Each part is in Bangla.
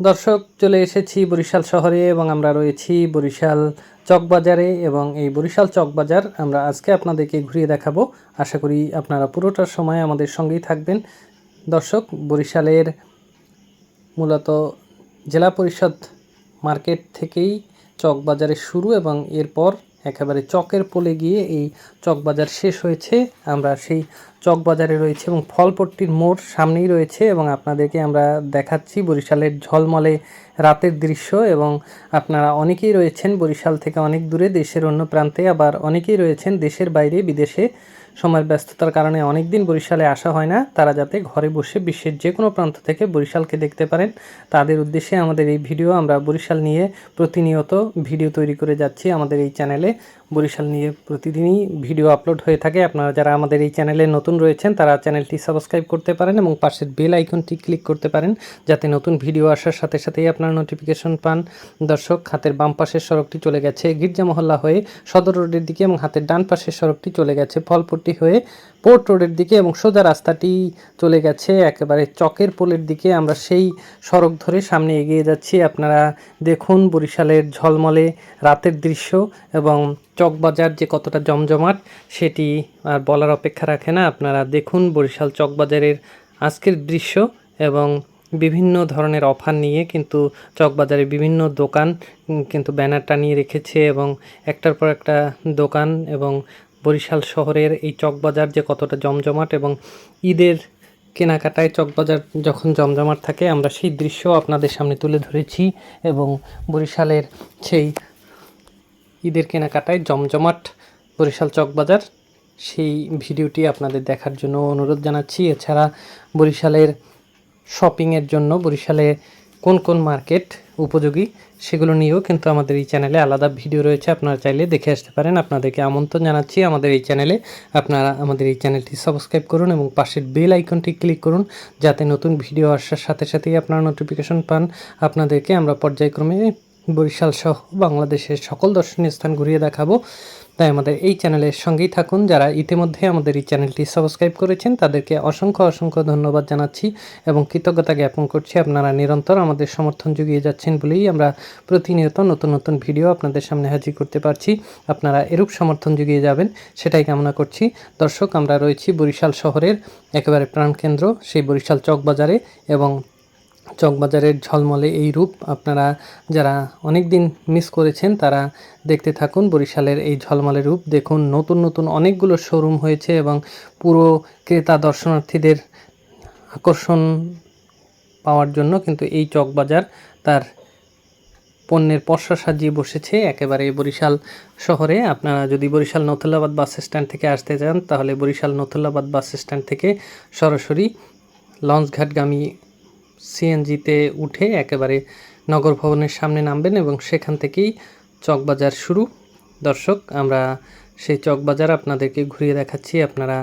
দর্শক, চলে এসেছি বরিশাল শহরে এবং আমরা রয়েছি বরিশাল চকবাজারে এবং এই বরিশাল চকবাজার আমরা আজকে আপনাদেরকে ঘুরিয়ে দেখাবো। আশা করি আপনারা পুরোটার সময় আমাদের সঙ্গেই থাকবেন। দর্শক, বরিশালের মূলত জেলা পরিষদ মার্কেট থেকেই চকবাজারের শুরু এবং এরপর একেবারে চকের পোলে গিয়ে এই চকবাজার শেষ হয়েছে। আমরা সেই চকবাজারে রয়েছে এবং ফলপট্টির মোড় সামনেই রয়েছে এবং আপনাদেরকে আমরা দেখাচ্ছি বরিশালের ঝলমলে রাতের দৃশ্য এবং আপনারা অনেকেই রয়েছেন বরিশাল থেকে অনেক দূরে, দেশের অন্য প্রান্তে আবার অনেকেই রয়েছেন দেশের বাইরে, বিদেশে। সময়ের ব্যস্ততার কারণে অনেক দিন বরিশালে আসা হয় না। তারা যাতে ঘরে বসে বিশ্বের যে কোনো প্রান্ত থেকে বরিশালকে দেখতে পারেন। তাদের উদ্দেশ্যে আমাদের এই ভিডিও আমরা বরিশাল নিয়ে প্রতিনিয়ত ভিডিও তৈরি করে যাচ্ছি আমাদের এই চ্যানেলে। বরিশাল নিয়ে প্রতিদিনই ভিডিও আপলোড হয়ে থাকে। আপনারা যারা আমাদের এই চ্যানেলে নতুন রয়েছেন, তারা চ্যানেলটি সাবস্ক্রাইব করতে পারেন এবং পাশের বেল আইকনটি ক্লিক করতে পারেন, যাতে নতুন ভিডিও আসার সাথে সাথেই আপনারা নোটিফিকেশন পান। দর্শক, হাতের বাম পাশের সড়কটি চলে গেছে গির্জা মহল্লা হয়ে সদর রোডের দিকে এবং হাতের ডান পাশের সড়কটি চলে গেছে ফলপট্টি হয়ে পোর্ট রোডের দিকে এবং সোজা রাস্তাটি চলে গেছে একেবারে চকের পোলের দিকে। আমরা সেই সড়ক ধরে সামনে এগিয়ে যাচ্ছি। আপনারা দেখুন বরিশালের ঝলমলে রাতের দৃশ্য এবং চকবাজার যে কতটা জমজমাট, সেটি আর বলার অপেক্ষা রাখে না। আপনারা দেখুন বরিশাল চকবাজারের আজকের দৃশ্য এবং বিভিন্ন ধরনের অফার নিয়ে কিন্তু চকবাজারে বিভিন্ন দোকান কিন্তু ব্যানার টানিয়ে রেখেছে এবং একটার পর একটা দোকান এবং বরিশাল শহরের এই চকবাজার যে কতটা জমজমাট এবং ঈদের কেনাকাটায় চকবাজার যখন জমজমাট থাকে, আমরা সেই দৃশ্য আপনাদের সামনে তুলে ধরেছি এবং বরিশালের সেই ঈদের কেনাকাটায় জমজমাট বরিশাল চকবাজার সেই ভিডিওটি আপনাদের দেখার জন্য অনুরোধ জানাচ্ছি। এছাড়া বরিশালের শপিংয়ের জন্য বরিশালে কোন কোন মার্কেট উপযোগী সেগুলো নিয়েও কিন্তু আমাদের এই চ্যানেলে আলাদা ভিডিও রয়েছে। আপনারা চাইলে দেখে আসতে পারেন। আপনাদেরকে আমন্ত্রণ জানাচ্ছি আমাদের এই চ্যানেলে। আপনারা আমাদের এই চ্যানেলটি সাবস্ক্রাইব করুন এবং পাশের বেল আইকনটি ক্লিক করুন যাতে নতুন ভিডিও আসার সাথে সাথেই আপনারা নোটিফিকেশন পান। আপনাদেরকে আমরা পর্যায়ক্রমে বরিশাল সহ বাংলাদেশের সকল দর্শনীয় স্থান ঘুরিয়ে দেখাবো। তাই আমাদের এই চ্যানেলের সঙ্গেই থাকুন। যারা ইতিমধ্যে আমাদের এই চ্যানেলটি সাবস্ক্রাইব করেছেন, তাদেরকে অসংখ্য অসংখ্য ধন্যবাদ জানাচ্ছি এবং কৃতজ্ঞতা জ্ঞাপন করছি। আপনারা নিরন্তর আমাদের সমর্থন জুগিয়ে যাচ্ছেন বলেই আমরা প্রতিনিয়ত নতুন নতুন ভিডিও আপনাদের সামনে হাজির করতে পারছি। আপনারা এরূপ সমর্থন জুগিয়ে যাবেন, সেটাই কামনা করছি। দর্শক, আমরা রয়েছি বরিশাল শহরের একেবারে প্রাণকেন্দ্র, সেই বরিশাল চকবাজারে এবং চকবাজারের ঝলমলে এই রূপ আপনারা যারা অনেক দিন মিস করেছেন, তারা দেখতে থাকুন। বরিশালের এই ঝলমলে রূপ দেখুন। নতুন নতুন অনেকগুলো শোরুম হয়েছে এবং পুরো ক্রেতা দর্শনার্থীদের আকর্ষণ পাওয়ার জন্য কিন্তু এই চকবাজার তার পণ্যের পসরা সাজিয়ে বসেছে একেবারে বরিশাল শহরে। আপনারা যদি বরিশাল নথুল্লাবাদ বাস স্ট্যান্ড থেকে আসতে চান, তাহলে বরিশাল নথুল্লাবাদ বাস স্ট্যান্ড থেকে সরাসরি লঞ্চঘাটগামী সিএনজিতে উঠে একেবারে নগর ভবনের সামনে নামবেন এবং সেখান থেকেই চকবাজার শুরু। দর্শক, আমরা সেই চকবাজার আপনাদেরকে ঘুরিয়ে দেখাচ্ছি। আপনারা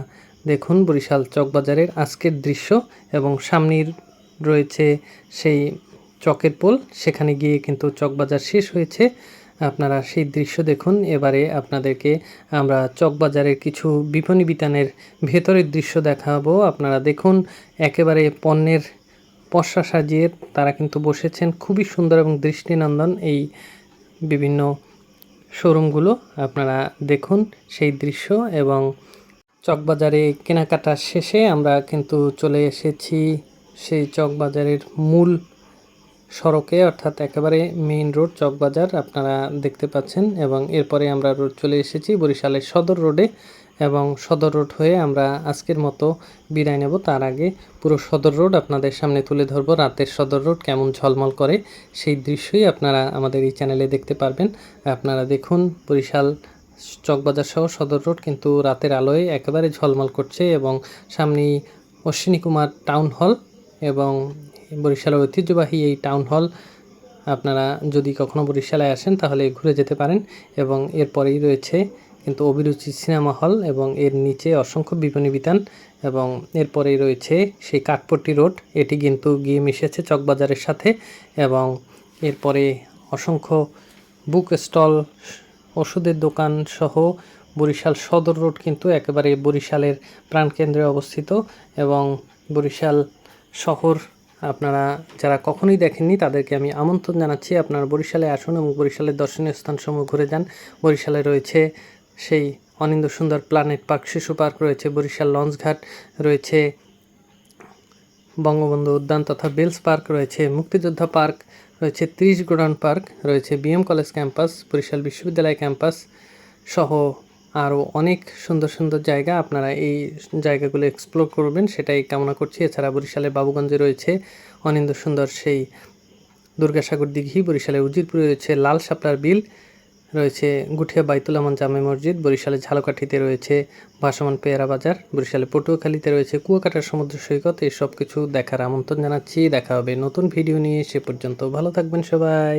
দেখুন বরিশাল চকবাজারের আজকের দৃশ্য এবং সামনের রয়েছে সেই চকের পোল। সেখানে গিয়ে কিন্তু চকবাজার শেষ হয়েছে। আপনারা সেই দৃশ্য দেখুন। এবারে আপনাদেরকে আমরা চকবাজারের কিছু বিপণী বিতানের ভেতরের দৃশ্য দেখাবো। আপনারা দেখুন, একেবারে পণ্যের পসরা সাজিয়ে তারা কিন্তু বসেছেন। খুবই সুন্দর এবং দৃষ্টিনন্দন এই বিভিন্ন শোরুমগুলো। আপনারা দেখুন সেই দৃশ্য এবং চকবাজারে কেনাকাটা শেষে আমরা কিন্তু চলে এসেছি সেই চকবাজারের মূল সড়কে, অর্থাৎ একেবারে মেইন রোড, চকবাজার। আপনারা দেখতে পাচ্ছেন এবং এরপরে আমরা চলে এসেছি বরিশালের সদর রোডে। এবং সদর রোড হয়ে আমরা আজকের মতো বিদায় নেব। তার আগে পুরো সদর রোড আপনাদের সামনে তুলে ধরবো। রাতের সদর রোড কেমন ঝলমল করে সেই দৃশ্যই আপনারা আমাদের এই চ্যানেলে দেখতে পারবেন। আপনারা দেখুন, বরিশাল চকবাজার সহ সদর রোড কিন্তু রাতের আলোয় একেবারে ঝলমল করছে এবং সামনেই অশ্বিনী কুমার টাউন হল এবং বরিশালের ঐতিহ্যবাহী এই টাউন হল। আপনারা যদি কখনো বরিশালে আসেন তাহলে ঘুরে যেতে পারেন এবং এরপরেই রয়েছে কিন্তু অভিরুচি সিনেমা হল এবং এর নিচে অসংখ্য বিপণী বিতান এবং এরপরেই রয়েছে সেই কাঠপট্টি রোড। এটি কিন্তু গিয়ে মিশেছে চকবাজারের সাথে এবং এরপরে অসংখ্য বুক স্টল, ওষুধের দোকান সহ বরিশাল সদর রোড কিন্তু একেবারে বরিশালের প্রাণকেন্দ্রে অবস্থিত এবং বরিশাল শহর আপনারা যারা কখনোই দেখেননি তাদেরকে আমি আমন্ত্রণ জানাচ্ছি। আপনারা বরিশালে আসুন এবং বরিশালের দর্শনীয় স্থানসমূহ ঘুরে যান। বরিশালে রয়েছে সেই অনিন্দ সুন্দর প্ল্যানেট পার্ক শিশু পার্ক রয়েছে, বরিশাল লঞ্চঘাট রয়েছে, বঙ্গবন্ধু উদ্যান তথা বেলস পার্ক রয়েছে, মুক্তিযোদ্ধা পার্ক রয়েছে, ত্রিশ গোডাউন পার্ক রয়েছে বিএম কলেজ ক্যাম্পাস বরিশাল বিশ্ববিদ্যালয় ক্যাম্পাস সহ আরও অনেক সুন্দর সুন্দর জায়গা। আপনারা এই জায়গাগুলো এক্সপ্লোর করবেন, সেটাই কামনা করছি। এছাড়া বরিশালে বাবুগঞ্জে রয়েছে অনিন্দ সুন্দর সেই দুর্গাসাগর দিঘি, বরিশালে উজিরপুরে রয়েছে লাল শাপলার বিল রয়েছে গুঠিয়া বাইতুলামান জামে মসজিদ বরিশালে ঝালকাঠিতে রয়েছে ভাসমান পেয়ারা বাজার বরিশালে পটুয়াখালীতে রয়েছে কুয়াকাটার সমুদ্র সৈকত। এই সব কিছু দেখার আমন্ত্রণ জানাচ্ছি। দেখা হবে নতুন ভিডিও নিয়ে। সে পর্যন্ত ভালো থাকবেন সবাই।